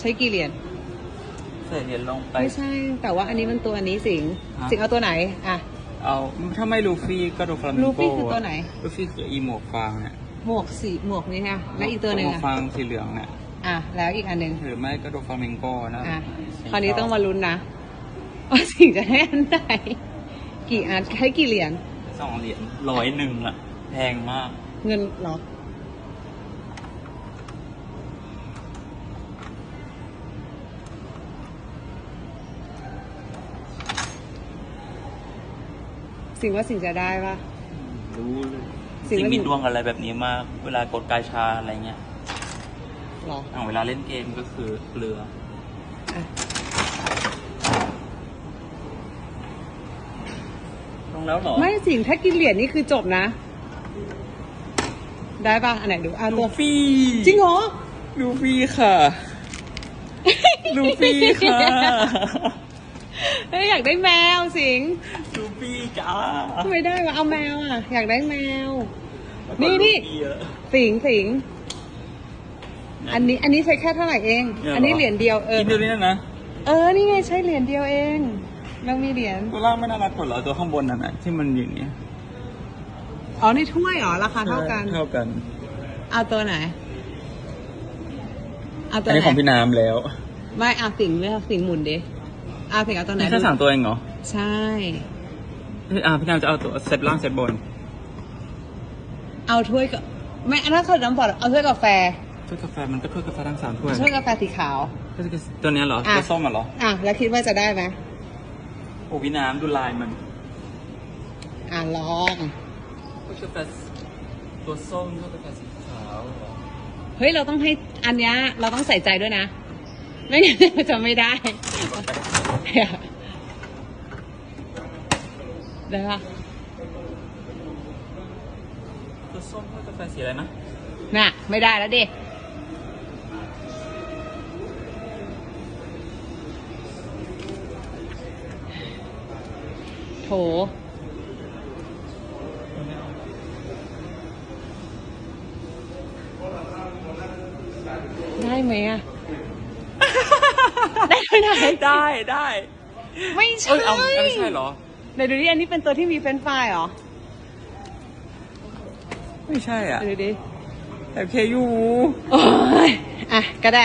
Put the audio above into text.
ใช้กี่เหรียญใส่เหรียญลงไป ไม่ใช่ แต่ว่าอันนี้มันตัวอันนี้สิง ฮะ สิงเอาตัวไหนอะ เอาถ้าไม่ลูฟี่ก็โดฟลามิงโกลูฟี่คือตัวไหน ลูฟี่คืออีหมวกฟางเนี่ยหมวกสีหมวกนี้ค่ะและอีกตัวหนึ่งมวกอะฟางสีเหลืองเนี่ยอะแล้วอีกอันหนึ่งหรือไม่ก็โดฟลามิงโกนะอะคราวนี้ต้องมาลุ้นนะว่าสิงจะให้อันไหนกี่อันให้กี่เหรียญสองเหรียญร้อยหนึ่งอะแพงมาก เงินเหร สิงว่าสิงจะได้ปะ รู้เลยสิ่สิ่งงว่ามีดวงอะไรแบบนี้มาก เวลากดกาชาอะไรเงี้ยหรออะเวลาเล่นเกมก็คือเรืออะลงแล้วเหรอไม่สิงถ้ากินเหรียญนี่คือจบนะ ได้ปะอันไหนดูอะลูตัวฟี่จริงเหรอ ลูฟี่ค่ะ ลูฟี่ค่ะ เฮ้ยอยากได้แมวสิงลูฟี่จ้าทำไมได้วะเอาแมวอะ อยากได้แมว นี่นี่ลูฟี่อะสิงสิงอันนี้อันนี้ใช้แค่เท่าไหร่เองเนี่ยเหรออัอันนี้เหรียญเดียวเออกินดูนี่นะ เออ นี่ไงใช้เหรียญเดียวเองเรามีเหรียญตัวล่างไม่น่ารักกว่าเหรอตัวข้างบนนั่นน่ะที่มันอย่างเงี้ยอ๋อในถ้วยเหรอราคาเท่ากัน เท่ากัน เอาตัวไหน เอาตัวอันไหนี้ของพี่นน้ำแล้ว ไม่เอาสิงไม่เอาสิงหมุนดิเอาสิงเอาตัวไหนนี่แค่ดูสามตัวเองเหรอ ใช่เอ้ยอ่าพี่น้ำจะเอาตัวเซตล่างเซตบน เอาถ้วยกับไม่อันนั้นคือน้ำบอดเอาถ้วยกาแฟถ้วยกาแฟมันก็ถ้วยกาแฟทั้งสามถ้วยถ้วยกาแฟสีขาวก็คือตัวเนี้ยเหรออะตัวส้มอะเหรออะแล้วคิดว่าจะได้ไหมโอ้พี่น้ำดูลายมัน อะลองถ้วยกาแฟตัวส้มถ้วยกาแฟสีขาวเหรอเฮ้ยเราต้องให้อันเนี้ยเราต้องใส่ใจด้วยนะ ไม่งั้นมันจะไม่ได้ได้ปะตัวส้มถ้วยกาแฟสีอะไรนะน่ะ ไม่ได้แล้วดิโถได้ไหมอะ ได้ไม่ได้ได้ได้ไม่เอ้ใช่ยเอาอันไม่ใช่เหรอ ไหนดูดิอันนี้เป็นตัวที่มีเฟรนช์ฟรายเหรอไม่ใช่อะดูดิแต่เคยูโอ้ยอะก็ได้